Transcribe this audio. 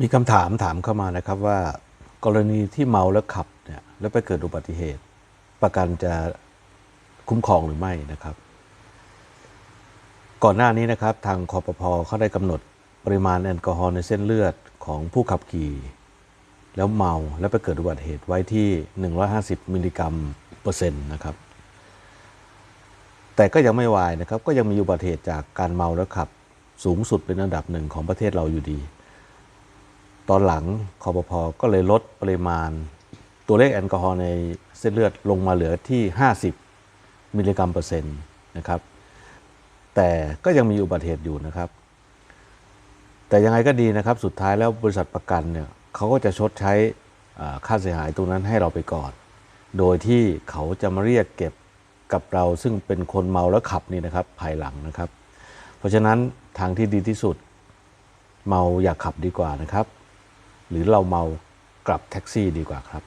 มีคำถามถามเข้ามานะครับว่า กรณีที่เมาแล้วขับเนี่ยแล้วไปเกิดอุบัติเหตุ ประกันจะคุ้มครองหรือไม่นะครับ ก่อนหน้านี้นะครับทางคอปพอเขาได้กำหนดปริมาณแอลกอฮอล์ในเส้นเลือดของผู้ขับขี่ แล้วเมาแล้วไปเกิดอุบัติเหตุไว้ที่ 150 มิลลิกรัมเปอร์เซ็นต์นะครับ แต่ก็ยังไม่วายนะครับ ก็ยังมีอุบัติเหตุจากการเมาแล้วขับ สูงสุดเป็นอันดับหนึ่งของประเทศเราอยู่ดี ตอนหลังคอปพก็เลยลดปริมาณ ตัวเลขแอลกอฮอล์ในเส้นเลือดลงมาเหลือที่ 50 มิลลิกรัมเปอร์เซ็นต์นะครับ แต่ก็ยังมีอุบัติเหตุอยู่นะครับ แต่ยังไงก็ดีนะครับ สุดท้ายแล้วบริษัทประกันเนี่ยเขาก็จะชดใช้ค่าเสียหายตรงนั้นให้เราไปก่อน โดยที่เขาจะมาเรียกเก็บกับเราซึ่งเป็นคนเมาแล้วขับนี่นะครับภายหลังนะครับ เพราะฉะนั้นทางที่ดีที่สุดเมาอย่าขับดีกว่านะครับ รือเราเมากลับแท็กซี่ดีกว่าครับ